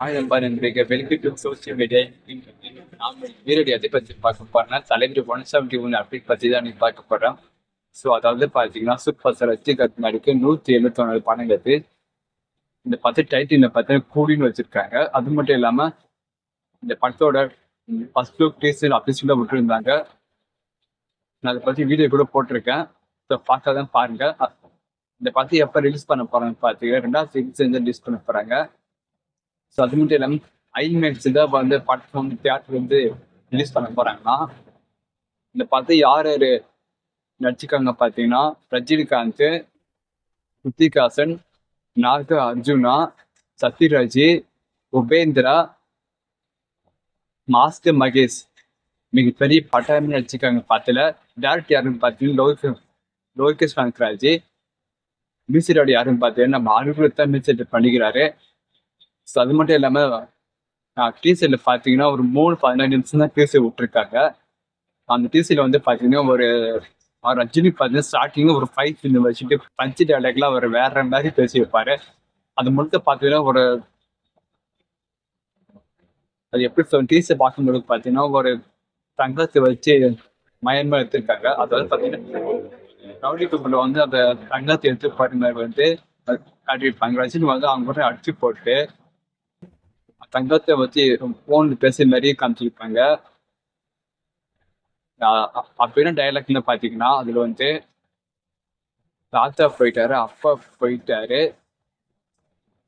ஆயிரம் நண்பர்கள் welcome to social media நாம் அதை பற்றி பார்க்க போறேன்னா தலைவர் ஒன் செவன்டி ஒன் அப்டேட் பற்றி தான் நீ பார்க்க போகிறேன் ஸோ அதாவது பார்த்தீங்கன்னா சூப்பர் ஸ்டார் ரஜினிகாந்த் நடிக்க நூற்றி எழுபத்தொன்னு படம் கட்டு இந்த பத்து டைட்டில் பார்த்தீங்கன்னா கூடின்னு வச்சுருக்காங்க. அது மட்டும் இல்லாமல் இந்த படத்தோட ஃபர்ஸ்ட் லுக் டீசர் அபிஷியலாக விட்டுருந்தாங்க. நான் அதை பற்றி வீடியோ கூட போட்டிருக்கேன். ஸோ பார்க்காதான் பாருங்க. அ- இந்த படத்தை எப்போ ரிலீஸ் பண்ண போறாங்க பார்த்தீங்கன்னா ரெண்டாவது சீரிஸ் ரிலீஸ் பண்ண போகிறாங்க ஸோ அது மட்டும் இல்லாமல் ஐமேக்ஸ் தான் வந்து படம் வந்து தியேட்டர் வந்து ரிலீஸ் பண்ண போகிறாங்கன்னா இந்த படத்தை யார் யார் நடிச்சிருக்காங்க பார்த்தீங்கன்னா ரஜினிகாந்த் ருத்திகாசன் நாக அர்ஜுனா சத்யராஜ் உபேந்திரா மாஸ்டர் மகேஷ். மிகப்பெரிய பட்டாயம் நடிச்சிருக்காங்க படத்தில். டேரக்டர் யாருன்னு பார்த்தீங்கன்னா லோகே லோகேஷ் கனகராஜ் மியூசிக் யாருன்னு பார்த்தீங்கன்னா நம்ம அனுகுலத்தான் மியூசிக் பண்ணிக்கிறாரு. ஸோ அது மட்டும் இல்லாமல் டிசியில் பார்த்தீங்கன்னா ஒரு மூணு பதினஞ்சு நிமிஷம் தான் டிசி விட்டுருக்காங்க. அந்த டிசியில் வந்து பார்த்தீங்கன்னா ஒரு அவர் ரஜினி பார்த்தீங்கன்னா ஸ்டார்டிங் ஒரு ஃபைவ் இந்த வச்சுட்டு பஞ்சு டேலாக்லாம் அவர் வேற மாதிரி பேசி வைப்பாரு. அது மட்டும் பார்த்தீங்கன்னா ஒரு அது எப்படி சொல்ல டீசர் பார்க்கும்போது பார்த்தீங்கன்னா ஒரு தங்கத்தை வச்சு மயமா எடுத்திருக்காங்க. அதாவது பார்த்தீங்கன்னா ரவுடி பீப்புள் வந்து அந்த தங்கத்தை எடுத்து பாருங்க வந்து காட்டியிருப்பாங்க. ரஜினி வந்து அவங்க கூட அடிச்சு போட்டு தங்கத்தை வச்சு போன் பேசுற மாதிரியே காமிச்சிருப்பாங்க. அப்படின்னு அ- அப்படின்னா டைலாக்ல பாத்தீங்கன்னா அதுல வந்து தாத்தா போயிட்டாரு அப்பா போயிட்டாரு.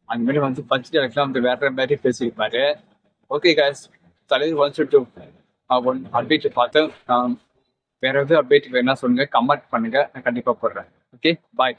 அந்த மாதிரி வந்து பஞ்சு டைலாக்லாம் வந்து வேற மாதிரி பேசியிருப்பாரு. Okay guys. தலைவர் ஒன் டூ ஒன் அப்டேட் பார்த்து வேற எதுவும் அப்டேட் வேணா சொல்லுங்க கமெண்ட் பண்ணுங்க. நான் கண்டிப்பா போடுறேன். Okay bye